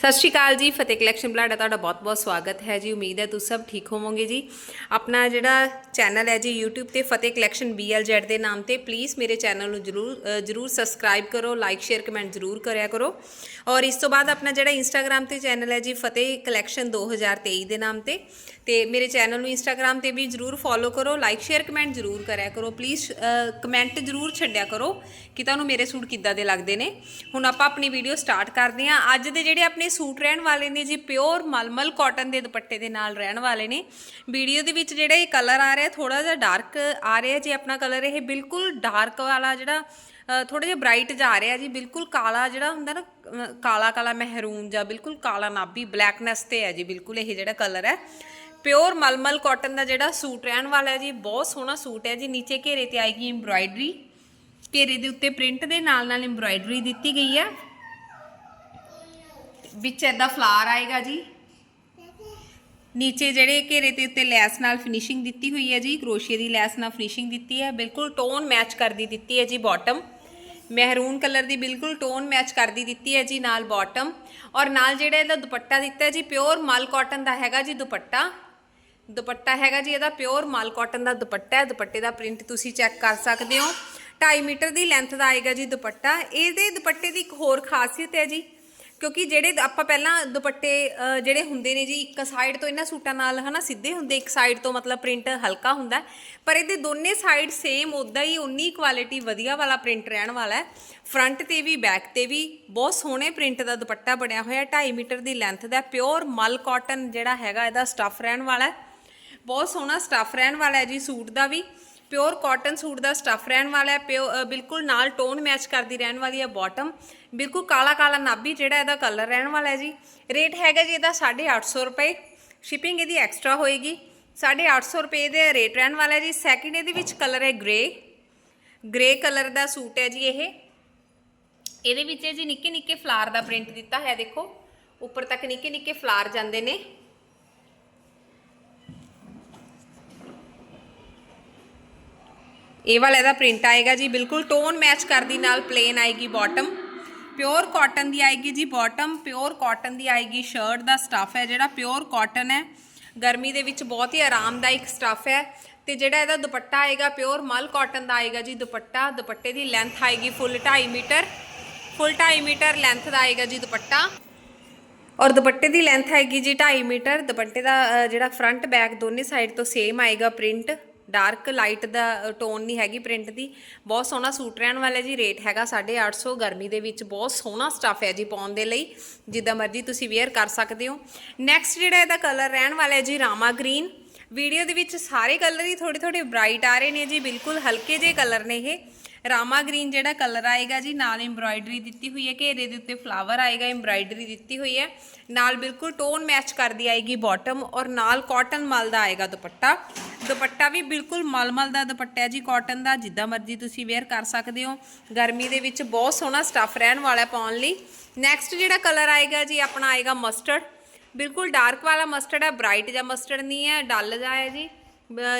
ਸਤਿ ਸ਼੍ਰੀ ਅਕਾਲ ਜੀ, ਫਤਿਹ ਕਲੈਕਸ਼ਨ ਬਲਾਡਾ, ਤੁਹਾਡਾ ਬਹੁਤ-ਬਹੁਤ ਸਵਾਗਤ ਹੈ ਜੀ। ਉਮੀਦ ਹੈ ਤੁਸੀਂ ਸਭ ਠੀਕ ਹੋਵੋਗੇ ਜੀ। ਆਪਣਾ ਜਿਹੜਾ ਚੈਨਲ ਹੈ ਜੀ, YouTube ਤੇ ਫਤਿਹ ਕਲੈਕਸ਼ਨ BLZ ਦੇ ਨਾਮ ਤੇ ਪਲੀਜ਼ ਮੇਰੇ ਚੈਨਲ ਨੂੰ ਜਰੂਰ ਜਰੂਰ ਸਬਸਕ੍ਰਾਈਬ ਕਰੋ ਲਾਈਕ ਸ਼ੇਅਰ ਕਮੈਂਟ ਜਰੂਰ ਕਰਿਆ ਕਰੋ। ਔਰ ਇਸ ਤੋਂ ਬਾਅਦ ਆਪਣਾ ਜਿਹੜਾ Instagram ਤੇ ਚੈਨਲ ਹੈ ਜੀ, ਫਤਿਹ ਕਲੈਕਸ਼ਨ 2023 ਦੇ ਨਾਮ ਤੇ ਤੇ ਮੇਰੇ ਚੈਨਲ ਨੂੰ Instagram ਤੇ ਵੀ ਜਰੂਰ ਫੋਲੋ ਕਰੋ ਲਾਈਕ ਸ਼ੇਅਰ ਕਮੈਂਟ ਜਰੂਰ ਕਰਿਆ ਕਰੋ। ਪਲੀਜ਼ ਕਮੈਂਟ ਜਰੂਰ ਛੱਡਿਆ ਕਰੋ ਕਿ ਤੁਹਾਨੂੰ ਮੇਰੇ ਸੂਟ ਕਿੱਦਾਂ ਦੇ ਲੱਗਦੇ ਨੇ। ਹੁਣ ਆਪਾਂ ਆਪਣੀ ਵੀਡੀਓ ਸਟਾਰਟ ਕਰਦੇ ਹਾਂ। ਅੱਜ ਦੇ ਜਿਹੜੇ ਆਪਣੇ ਸੂਟ ਰਹਿਣ ਵਾਲੇ ਨੇ ਜੀ ਪਿਓਰ ਮਲਮਲ ਕਾਟਨ ਦੇ ਦੁਪੱਟੇ ਦੇ ਨਾਲ ਰਹਿਣ ਵਾਲੇ ਨੇ। ਵੀਡੀਓ ਦੇ ਵਿੱਚ ਜਿਹੜਾ ਇਹ ਕਲਰ ਆ ਰਿਹਾ ਥੋੜਾ ਜਿਹਾ ਡਾਰਕ ਆ ਰਿਹਾ ਜੀ ਆਪਣਾ ਕਲਰ ਇਹ ਬਿਲਕੁਲ ਡਾਰਕ ਵਾਲਾ ਜਿਹੜਾ ਥੋੜਾ ਜਿਹਾ ਬ੍ਰਾਈਟ ਜਾ ਰਿਹਾ ਜੀ, ਬਿਲਕੁਲ ਕਾਲਾ ਜਿਹੜਾ ਹੁੰਦਾ ਨਾ ਕਾਲਾ ਕਾਲਾ ਮਹਿਰੂਨ ਜਾਂ ਬਿਲਕੁਲ ਕਾਲਾ ਨਾਭੀ ਬਲੈਕਨੈਸ ਤੇ ਹੈ ਜੀ, ਬਿਲਕੁਲ ਇਹ ਜਿਹੜਾ ਕਲਰ ਹੈ। ਪਿਓਰ ਮਲਮਲ ਕਾਟਨ ਦਾ ਜਿਹੜਾ ਸੂਟ ਰਹਿਣ ਵਾਲਾ ਹੈ ਜੀ, ਬਹੁਤ ਸੋਹਣਾ ਸੂਟ ਹੈ ਜੀ, ਨੀਚੇ ਘੇਰੇ ਤੇ ਆਏਗੀ ਐਮਬ੍ਰਾਇਡਰੀ ਘੇਰੇ ਦੇ ਉੱਤੇ ਪ੍ਰਿੰਟ ਦੇ ਨਾਲ ਨਾਲ ਐਮਬ੍ਰਾਇਡਰੀ ਦਿੱਤੀ ਗਈ ਹੈ। ਵਿੱਚ ਐਦਾ ਫਲਾਰ ਆਏਗਾ ਜੀ। ਨੀਚੇ ਜਿਹੜੇ ਘੇਰੇ ਤੇ ਉੱਤੇ ਲੈਸ ਨਾਲ ਫਿਨਿਸ਼ਿੰਗ ਦਿੱਤੀ ਹੋਈ ਹੈ ਜੀ। ਕਰੋਸ਼ੀਏ ਦੀ ਲੈਸ ਨਾਲ ਫਿਨਿਸ਼ਿੰਗ ਦਿੱਤੀ ਹੈ। ਬਿਲਕੁਲ ਟੋਨ ਮੈਚ ਕਰਦੀ ਦਿੱਤੀ ਹੈ ਜੀ ਬਾਟਮ ਮਹਿਰੂਨ ਕਲਰ ਦੀ ਬਿਲਕੁਲ ਟੋਨ ਮੈਚ ਕਰਦੀ ਦਿੱਤੀ ਹੈ ਜੀ ਨਾਲ ਬਾਟਮ ਔਰ ਨਾਲ ਜਿਹੜਾ ਇਹਦਾ ਦੁਪੱਟਾ ਦਿੱਤਾ ਹੈ ਜੀ ਪਿਓਰ ਮਲ ਕਾਟਨ ਦਾ ਹੈਗਾ ਜੀ ਦੁਪੱਟਾ। ਦੁਪੱਟਾ ਹੈਗਾ ਜੀ, ਇਹਦਾ ਪਿਓਰ ਮਲ ਕਾਟਨ ਦਾ ਦੁਪੱਟਾ ਹੈ। ਦੁਪੱਟੇ ਦਾ ਪ੍ਰਿੰਟ ਤੁਸੀਂ ਚੈੱਕ ਕਰ ਸਕਦੇ ਹੋ। 2.5 ਮੀਟਰ ਦੀ ਲੈਂਥ ਦਾ ਆਏਗਾ ਜੀ ਦੁਪੱਟਾ। ਇਹਦੇ ਦੁਪੱਟੇ ਦੀ ਇੱਕ ਹੋਰ ਖਾਸੀਅਤ ਹੈ ਜੀ ਕਿਉਂਕਿ ਜਿਹੜੇ ਆਪਾਂ ਪਹਿਲਾਂ ਦੁਪੱਟੇ ਅ, ਜਿਹੜੇ ਹੁੰਦੇ ਨੇ ਜੀ ਇੱਕ ਸਾਈਡ ਤੋਂ ਇਹਨਾਂ ਸੂਟਾਂ ਨਾਲ ਹਨਾ ਸਿੱਧੇ ਹੁੰਦੇ ਇੱਕ ਸਾਈਡ ਤੋਂ ਮਤਲਬ ਪ੍ਰਿੰਟ ਹਲਕਾ ਹੁੰਦਾ ਹੈ। ਪਰ ਇਹਦੇ ਦੋਨੇ ਸਾਈਡ ਸੇਮ ਉਦਾਂ ਹੀ ਉਨੀ ਕੁਆਲਿਟੀ ਵਧੀਆ ਵਾਲਾ ਪ੍ਰਿੰਟ ਰਹਿਣ ਵਾਲਾ ਹੈ। ਫਰੰਟ ਤੇ ਵੀ ਬੈਕ ਤੇ ਵੀ ਬਹੁਤ ਸੋਹਣੇ ਪ੍ਰਿੰਟ ਦਾ ਦੁਪੱਟਾ ਬਣਿਆ ਹੋਇਆ 2.5 ਮੀਟਰ ਦੀ ਲੈਂਥ ਦਾ ਪਿਓਰ ਮਲ ਕਾਟਨ ਜਿਹੜਾ ਹੈਗਾ ਇਹਦਾ ਸਟੱਫ ਰਹਿਣ ਵਾਲਾ ਹੈ। ਬਹੁਤ ਸੋਹਣਾ ਸਟੱਫ ਰਹਿਣ ਵਾਲਾ ਹੈ ਜੀ ਸੂਟ ਦਾ ਵੀ। ਪਿਓਰ ਕਾਟਨ ਸੂਟ ਦਾ ਸਟੱਫ ਰਹਿਣ ਵਾਲਾ ਹੈ, ਪਿਓ ਬਿਲਕੁਲ ਨਾਲ ਟੋਨ ਮੈਚ ਕਰਦੀ ਰਹਿਣ ਵਾਲੀ ਹੈ ਬਾਟਮ ਬਿਲਕੁਲ ਕਾਲਾ ਕਾਲਾ ਨਾਭੀ ਜਿਹੜਾ ਇਹਦਾ ਕਲਰ ਰਹਿਣ ਵਾਲਾ ਹੈ ਜੀ। ਰੇਟ ਹੈਗਾ ਜੀ ਇਹਦਾ 850 ਰੁਪਏ। ਸ਼ਿਪਿੰਗ ਇਹਦੀ ਐਕਸਟਰਾ ਹੋਏਗੀ। 850 ਰੁਪਏ ਦੇ ਰੇਟ ਰਹਿਣ ਵਾਲਾ ਹੈ ਜੀ। ਸੈਕਿੰਡ ਇਹਦੇ ਵਿੱਚ ਕਲਰ ਹੈ ਗ੍ਰੇ ਗ੍ਰੇ ਕਲਰ ਦਾ ਸੂਟ ਹੈ ਜੀ ਇਹ। ਇਹਦੇ ਵਿੱਚ ਜੀ ਨਿੱਕੇ ਨਿੱਕੇ ਫਲਾਰ ਦਾ ਪ੍ਰਿੰਟ ਦਿੱਤਾ ਹੈ, ਦੇਖੋ। ਉੱਪਰ ਤੱਕ ਨਿੱਕੇ ਨਿੱਕੇ ਫਲਾਰ ਜਾਂਦੇ ਨੇ। ਇਹ ਵਾਲਾ ਇਹਦਾ ਪ੍ਰਿੰਟ ਆਏਗਾ ਜੀ, ਬਿਲਕੁਲ ਟੋਨ ਮੈਚ ਕਰਦੀ ਨਾਲ ਪਲੇਨ ਆਏਗੀ ਬਾਟਮ ਪਿਓਰ ਕਾਟਨ ਦੀ ਆਏਗੀ ਜੀ ਬਾਟਮ ਪਿਓਰ ਕਾਟਨ ਦੀ ਆਏਗੀ ਸ਼ਰਟ ਦਾ ਸਟੱਫ ਹੈ ਜਿਹੜਾ ਪਿਓਰ ਕਾਟਨ ਹੈ। ਗਰਮੀ ਦੇ ਵਿੱਚ ਬਹੁਤ ਹੀ ਆਰਾਮਦਾਇਕ ਸਟੱਫ ਹੈ। ਤੇ ਜਿਹੜਾ ਇਹਦਾ ਦੁਪੱਟਾ ਆਏਗਾ ਪਿਓਰ ਮਲ ਕਾਟਨ ਦਾ ਆਏਗਾ ਜੀ ਦੁਪੱਟਾ। ਦੁਪੱਟੇ ਦੀ ਲੈਂਥ ਆਏਗੀ full 2.5 metre. Full 2.5 metre length ਦਾ ਆਏਗਾ ਜੀ ਦੁਪੱਟਾ। ਔਰ ਦੁਪੱਟੇ ਦੀ ਲੈਂਥ ਆਏਗੀ ਜੀ 2.5 ਮੀਟਰ। ਦੁਪੱਟੇ ਦਾ ਜਿਹੜਾ ਫਰੰਟ ਬੈਕ ਦੋਨੇ ਸਾਈਡ ਤੋਂ ਸੇਮ ਆਏਗਾ ਪ੍ਰਿੰਟ ਡਾਰਕ ਲਾਈਟ ਦਾ ਟੋਨ ਨਹੀਂ ਹੈਗੀ ਪ੍ਰਿੰਟ ਦੀ। ਬਹੁਤ ਸੋਹਣਾ ਸੂਟ ਰਹਿਣ ਵਾਲਾ ਜੀ, ਰੇਟ ਹੈਗਾ 850 ਗਰਮੀ ਦੇ ਵਿੱਚ। ਬਹੁਤ ਸੋਹਣਾ ਸਟੱਫ ਹੈ ਜੀ ਪਾਉਣ ਦੇ ਲਈ, ਜਿੱਦਾਂ ਮਰਜ਼ੀ ਤੁਸੀਂ ਵੇਅਰ ਕਰ ਸਕਦੇ ਹੋ। ਨੈਕਸਟ ਜਿਹੜਾ ਇਹਦਾ ਕਲਰ ਰਹਿਣ ਵਾਲਾ ਹੈ ਜੀ, ਰਾਮਾ ਗ੍ਰੀਨ। ਵੀਡੀਓ ਦੇ ਵਿੱਚ ਸਾਰੇ ਕਲਰ ਹੀ ਥੋੜੇ ਥੋੜੇ ਬ੍ਰਾਈਟ ਆ ਰਹੇ ਨੇ ਜੀ, ਬਿਲਕੁਲ ਹਲਕੇ ਜਿਹੇ ਕਲਰ ਨੇ ਇਹ। ਰਾਮਾ ਗ੍ਰੀਨ ਜਿਹੜਾ ਕਲਰ ਆਏਗਾ ਜੀ, ਨਾਲ ਐਮਬ੍ਰਾਇਡਰੀ ਦਿੱਤੀ ਹੋਈ ਹੈ, ਘੇਰੇ ਦੇ ਉੱਤੇ ਫਲਾਵਰ ਆਏਗਾ ਐਮਬ੍ਰਾਇਡਰੀ ਦਿੱਤੀ ਹੋਈ ਹੈ। ਨਾਲ ਬਿਲਕੁਲ ਟੋਨ ਮੈਚ ਕਰਦੀ ਆਏਗੀ ਬਾਟਮ ਔਰ ਨਾਲ ਕਾਟਨ ਮਲ ਦਾ ਆਏਗਾ ਦੁਪੱਟਾ। ਦੁਪੱਟਾ ਵੀ ਬਿਲਕੁਲ ਮਲਮਲ ਦਾ ਦੁਪੱਟਾ ਹੈ ਜੀ ਕਾਟਨ ਦਾ, ਜਿੱਦਾਂ ਮਰਜ਼ੀ ਤੁਸੀਂ ਵੇਅਰ ਕਰ ਸਕਦੇ ਹੋ। ਗਰਮੀ ਦੇ ਵਿੱਚ ਬਹੁਤ ਸੋਹਣਾ ਸਟੱਫ ਰਹਿਣ ਵਾਲਾ ਪਾਉਣ ਲਈ। ਨੈਕਸਟ ਜਿਹੜਾ ਕਲਰ ਆਏਗਾ ਜੀ, ਆਪਣਾ ਆਏਗਾ ਮਸਟਰਡ ਬਿਲਕੁਲ ਡਾਰਕ ਵਾਲਾ ਮਸਟਰਡ ਹੈ ਬ੍ਰਾਈਟ ਜਾਂ ਮਸਟਰਡ ਨਹੀਂ ਹੈ ਡੱਲ ਜਾ ਹੈ ਜੀ।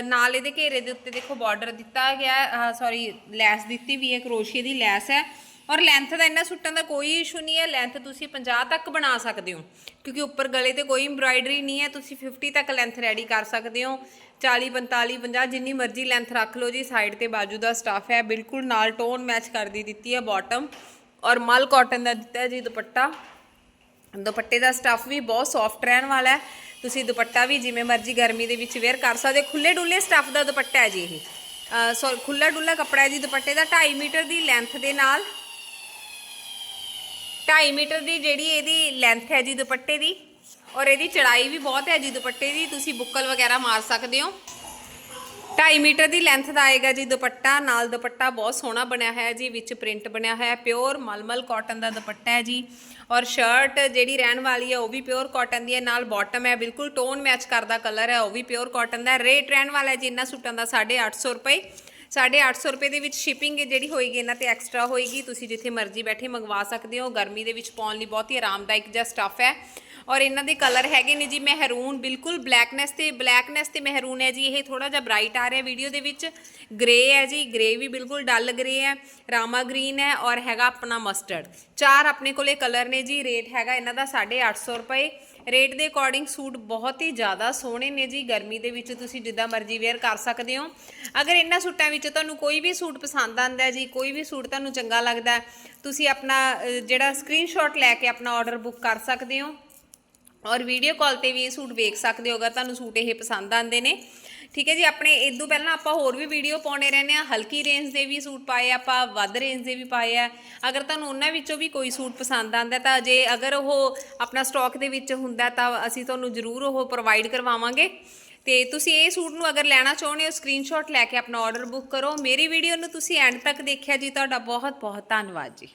ਨਾਲ ਇਹਦੇ ਘੇਰੇ ਦੇ ਉੱਤੇ ਦੇਖੋ ਬਾਰਡਰ ਦਿੱਤਾ ਗਿਆ ਹੈ। ਸੌਰੀ ਲੈਸ ਦਿੱਤੀ ਵੀ ਹੈ ਕਰੋਸ਼ੀਏ ਦੀ ਲੈਸ ਹੈ। ਔਰ ਲੈਂਥ ਦਾ ਇੰਨਾ ਸੁੱਟਣ ਦਾ ਕੋਈ ਇਸ਼ੂ ਨਹੀਂ ਹੈ। ਲੈਂਥ ਤੁਸੀਂ 50 ਤੱਕ ਬਣਾ ਸਕਦੇ ਹੋ। ਕਿਉਂਕਿ ਉੱਪਰ ਗਲੇ ਤੇ ਕੋਈ ਐਮਬ੍ਰਾਇਡਰੀ ਨਹੀਂ ਹੈ। ਤੁਸੀਂ 50 ਤੱਕ ਲੈਂਥ ਰੈਡੀ ਕਰ ਸਕਦੇ ਹੋ। 40 45 50 ਜਿੰਨੀ ਮਰਜ਼ੀ ਲੈਂਥ ਰੱਖ ਲਓ ਜੀ। ਸਾਈਡ ਤੇ ਬਾਜੂ ਦਾ ਸਟਾਫ ਹੈ। ਬਿਲਕੁਲ ਨਾਲ ਟੋਨ ਮੈਚ ਕਰਦੀ ਦਿੱਤੀ ਹੈ ਬਾਟਮ ਔਰ ਮਲ ਕਾਟਨ ਦਾ ਦਿੱਤਾ ਜੀ ਦੁਪੱਟਾ। ਦੁਪੱਟੇ ਦਾ ਸਟੱਫ ਵੀ ਬਹੁਤ ਸੌਫਟ ਰਹਿਣ ਵਾਲਾ ਹੈ। ਤੁਸੀਂ ਦੁਪੱਟਾ ਵੀ ਜਿਵੇਂ ਮਰਜ਼ੀ ਗਰਮੀ ਦੇ ਵਿੱਚ ਵੇਅਰ ਕਰ ਸਕਦੇ ਹੋ। ਖੁੱਲੇ ਡੁੱਲੇ ਸਟੱਫ ਦਾ ਦੁਪੱਟਾ ਹੈ ਜੀ ਇਹ। ਸੋ ਖੁੱਲਾ ਡੁੱਲਾ ਕੱਪੜਾ ਹੈ ਜੀ ਦੁਪੱਟੇ ਦਾ। 2.5 ਮੀਟਰ ਦੀ ਲੈਂਥ ਦੇ ਨਾਲ। 2.5 ਮੀਟਰ ਦੀ ਜਿਹੜੀ ਇਹਦੀ ਲੈਂਥ ਹੈ ਜੀ ਦੁਪੱਟੇ ਦੀ। ਔਰ ਇਹਦੀ ਚੜਾਈ ਵੀ ਬਹੁਤ ਹੈ ਜੀ ਦੁਪੱਟੇ ਦੀ। ਤੁਸੀਂ ਬੁੱਕਲ ਵਗੈਰਾ ਮਾਰ ਸਕਦੇ ਹੋ। 2.5 ਮੀਟਰ ਦੀ ਲੈਂਥ ਦਾ ਆਏਗਾ ਜੀ ਦੁਪੱਟਾ। ਨਾਲ ਦੁਪੱਟਾ ਬਹੁਤ ਸੋਹਣਾ ਬਣਿਆ ਹੋਇਆ ਜੀ, ਵਿੱਚ ਪ੍ਰਿੰਟ ਬਣਿਆ ਹੋਇਆ ਪਿਓਰ ਮਲਮਲ ਕਾਟਨ ਦਾ ਦੁਪੱਟਾ ਹੈ ਜੀ। ਔਰ ਸ਼ਰਟ ਜਿਹੜੀ ਰਹਿਣ ਵਾਲੀ ਹੈ ਉਹ ਵੀ ਪਿਓਰ ਕਾਟਨ ਦੀ ਹੈ। ਨਾਲ ਬਾਟਮ ਹੈ, ਬਿਲਕੁਲ ਟੋਨ ਮੈਚ ਕਰਦਾ ਕਲਰ ਹੈ, ਉਹ ਵੀ ਪਿਓਰ ਕਾਟਨ ਦਾ। ਰੇਟ ਰਹਿਣ ਵਾਲਾ ਹੈ ਜੀ ਇਹਨਾਂ ਸੂਟਾਂ ਦਾ 850 ਰੁਪਏ। 850 ਰੁਪਏ ਦੇ ਵਿੱਚ ਸ਼ਿਪਿੰਗ ਜਿਹੜੀ ਹੋਏਗੀ, ਇਹਨਾਂ ਤੇ ਐਕਸਟਰਾ ਹੋਏਗੀ। ਤੁਸੀਂ ਜਿੱਥੇ ਮਰਜ਼ੀ ਬੈਠੇ ਮੰਗਵਾ ਸਕਦੇ ਹੋ। ਗਰਮੀ ਦੇ ਵਿੱਚ ਪਾਉਣ ਲਈ ਬਹੁਤ ਹੀ ਆਰਾਮਦਾਇਕ ਜਿਹਾ ਸਟੱਫ ਹੈ। ਔਰ ਇਹਨਾਂ ਦੇ ਕਲਰ ਹੈਗੇ ਨੇ ਜੀ ਮਹਿਰੂਨ, ਬਿਲਕੁਲ ਬਲੈਕਨੈਸ ਤੇ ਬਲੈਕਨੈਸ ਤੇ ਮਹਿਰੂਨ ਹੈ ਜੀ। ਇਹ ਥੋੜਾ ਜਿਹਾ ਬ੍ਰਾਈਟ ਆ ਰਿਹਾ ਵੀਡੀਓ ਦੇ ਵਿੱਚ। ਗ੍ਰੇ ਹੈ ਜੀ ਗ੍ਰੇ ਵੀ ਬਿਲਕੁਲ ਡਲ ਗ੍ਰੇ ਹੈ, ਰਾਮਾ ਗ੍ਰੀਨ ਹੈ ਔਰ ਹੈਗਾ ਆਪਣਾ ਮਸਟਰਡ ਚਾਰ ਆਪਣੇ ਕੋਲੇ ਕਲਰ ਨੇ ਜੀ ਰੇਟ ਹੈਗਾ ਇਹਨਾਂ ਦਾ 850 ਰੁਪਏ। ਰੇਟ ਦੇ ਅਕੋਰਡਿੰਗ ਸੂਟ ਬਹੁਤ ਹੀ ਜ਼ਿਆਦਾ ਸੋਹਣੇ ਨੇ ਜੀ, ਗਰਮੀ ਦੇ ਵਿੱਚ ਤੁਸੀਂ ਜਿੱਦਾਂ ਮਰਜ਼ੀ ਵੇਅਰ ਕਰ ਸਕਦੇ ਹੋ। ਅਗਰ ਇਹਨਾਂ ਸੂਟਾਂ ਵਿੱਚ ਤੁਹਾਨੂੰ ਕੋਈ ਵੀ ਸੂਟ ਪਸੰਦ ਆਂਦਾ ਹੈ ਜੀ, ਕੋਈ ਵੀ ਸੂਟ ਤੁਹਾਨੂੰ ਚੰਗਾ ਲੱਗਦਾ ਤੁਸੀਂ ਆਪਣਾ ਜਿਹੜਾ ਸਕਰੀਨਸ਼ਾਟ ਲੈ ਕੇ ਆਪਣਾ ਆਰਡਰ ਬੁੱਕ ਕਰ ਸਕਦੇ ਹੋ। ਔਰ ਵੀਡੀਓ ਕਾਲ ਤੇ ਵੀ ਇਹ ਸੂਟ ਵੇਖ ਸਕਦੇ ਹੋ, ਅਗਰ ਤੁਹਾਨੂੰ ਸੂਟ ਇਹ ਪਸੰਦ ਆਂਦੇ ਨੇ। ਠੀਕ ਹੈ ਜੀ, ਆਪਣੇ ਇਦੋਂ ਪਹਿਲਾਂ ਆਪਾਂ ਹੋਰ ਵੀ ਵੀਡੀਓ ਪਾਉਣੇ ਰਹਿੰਦੇ ਆ ਹਲਕੀ ਰੇਂਜ ਦੇ ਵੀ ਸੂਟ ਪਾਏ ਆਪਾਂ, ਵੱਧ ਰੇਂਜ ਦੇ ਵੀ ਪਾਏ ਆ। ਅਗਰ ਤੁਹਾਨੂੰ ਉਹਨਾਂ ਵਿੱਚੋਂ ਵੀ ਕੋਈ ਸੂਟ ਪਸੰਦ ਆਂਦਾ ਤਾਂ ਜੇ ਅਗਰ ਉਹ ਆਪਣਾ ਸਟਾਕ ਦੇ ਵਿੱਚ ਹੁੰਦਾ ਤਾਂ ਅਸੀਂ ਤੁਹਾਨੂੰ ਜ਼ਰੂਰ ਉਹ ਪ੍ਰੋਵਾਈਡ ਕਰਵਾਵਾਂਗੇ। ਤੇ ਤੁਸੀਂ ਇਹ ਸੂਟ ਨੂੰ ਅਗਰ ਲੈਣਾ ਚਾਹੁੰਦੇ ਹੋ ਸਕਰੀਨਸ਼ਾਟ ਲੈ ਕੇ ਆਪਣਾ ਆਰਡਰ ਬੁੱਕ ਕਰੋ। ਮੇਰੀ ਵੀਡੀਓ ਨੂੰ ਤੁਸੀਂ ਐਂਡ ਤੱਕ ਦੇਖਿਆ ਜੀ, ਤੁਹਾਡਾ ਬਹੁਤ ਬਹੁਤ ਧੰਨਵਾਦ ਜੀ।